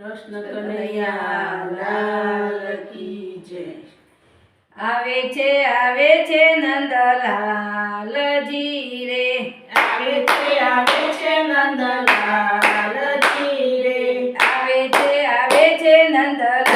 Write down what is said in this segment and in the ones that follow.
કૃષ્ણ કનૈયા કી જય. આવે છે આવે છે નંદલાલજી રે. આવે છે આવે છે નંદલાલજી રે. આવે છે આવે છે નંદલાલ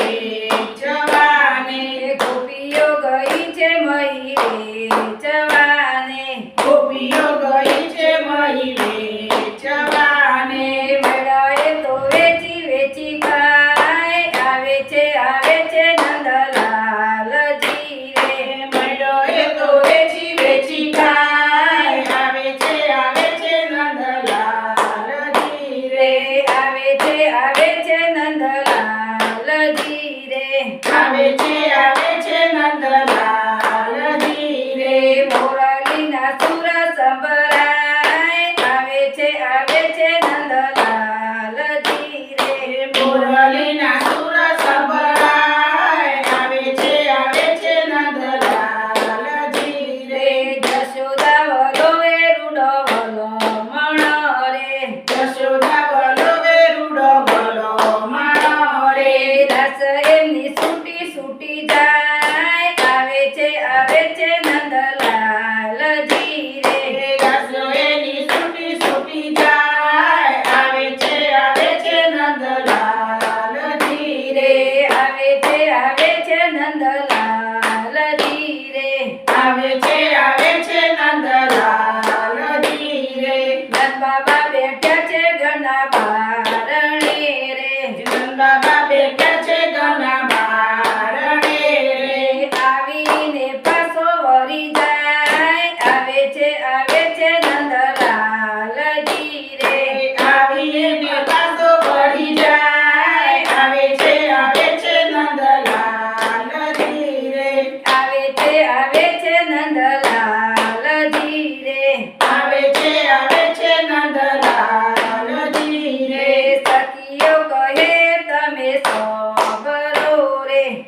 me.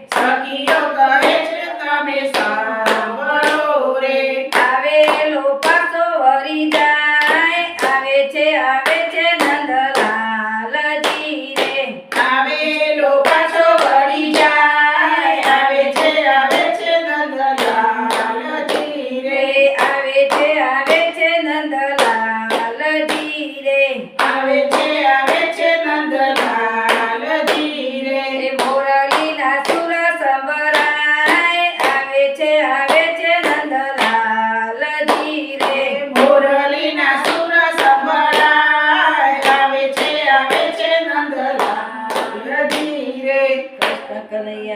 સખીઓ કહે છે તમે આવેલો પાછો હરી આવે છે આવે really